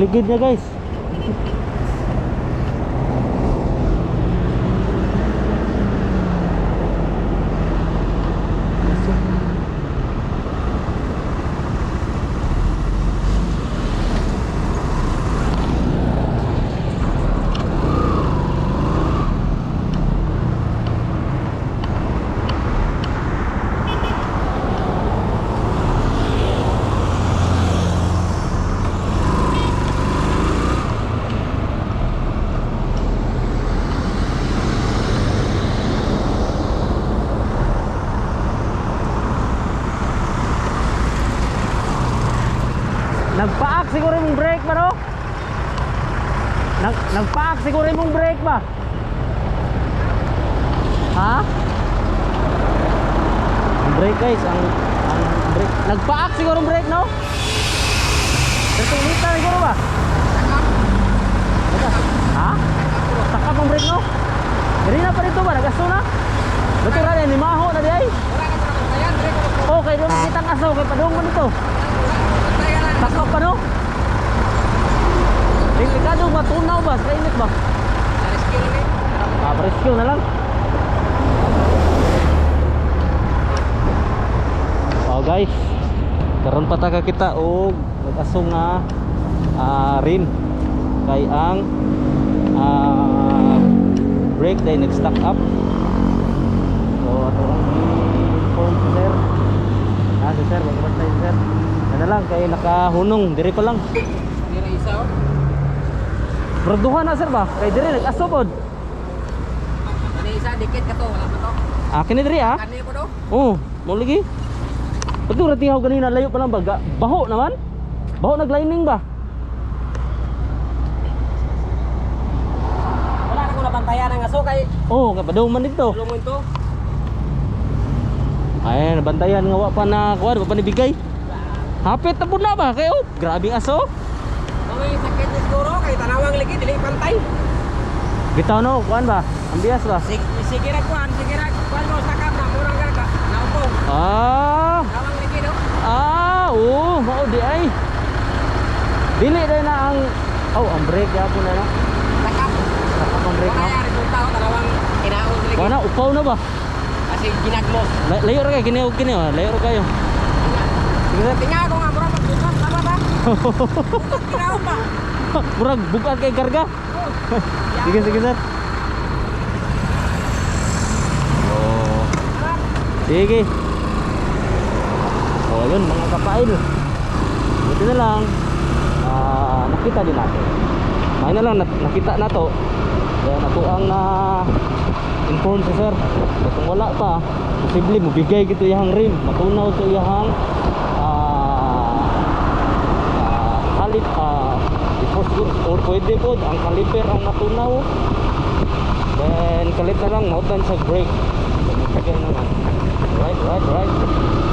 ligid niya guys. Nagpaak siguro yung brake ba no? Nag nagpaak siguro yung brake ba? Ha? Ang brake guys, ang, ang brake. Nagpaak siguro yung brake no? Tertulita siguro ba? Basta. Ha? Takap ang brake no? Diri na pa dito ba? Nagasto na? Betul na yan, limaho na di ay? Okay, doon kita ang asaw kay padung man ito. Takap pa no? Delikado matunaw ba? Sa init ba? Ah, rescue na lang. Oh guys, karon pa taga kita og nag-aso nga ah, rim kay ang ah, brake day nag-stack up. So ato ang inform si sir. Ah, si sir, wag tayo sir. Ano lang kay nakahunong diri pa lang. Berduhan na sir ba? Kay diri nag-aso pod. Ah, kini diri ah. Oh, mo lagi. Betul ra tihaw ganina layo pa lang ba? Ga- Baho naman. Baho naglining ba? Wala na ko nabantayan ng aso kay Oh, kay padung man dito. tulungon to. Ay, nabantayan nga wa pa na kuan, wa pa nibigay. Hapit na pud na ba? Kay oh, grabe ang aso. Kami sakit ni siguro kay tanawang lagi pantay. Bitaw no, kuan ba? Ambias ba? Sige sige ra kuan, sige ra kuan mo sakap na murang ka ka. Naupong. Ah, Tawang lagi no. ah, oh, mao di ay. Dili dai na ang Oh, ang brake ya po na no. Sakap. Sakap ang brake Wala no. ya resulta ko tanawang inaon lagi. Na upaw na ba? Kasi ginagmos. La- Layo ra kay kini og kini, oh. layo ra kayo. Sige sir. Tinga ko nga murang magbukas tama ba? Murag bukat kay karga. Sige, sige sir. Oh. Sige. Oh, yun mga kapail. Buti na lang ah, nakita din natin. May na lang nak- nakita na to. Kaya nato ang na inform si sir. Kung wala pa, posible mabigay gito iyang rim. Matunaw sa iyang ah ah, halip ah before siguro or pwede po ang caliper ang natunaw. Then kalit na lang mautan sa brake. So naman right right right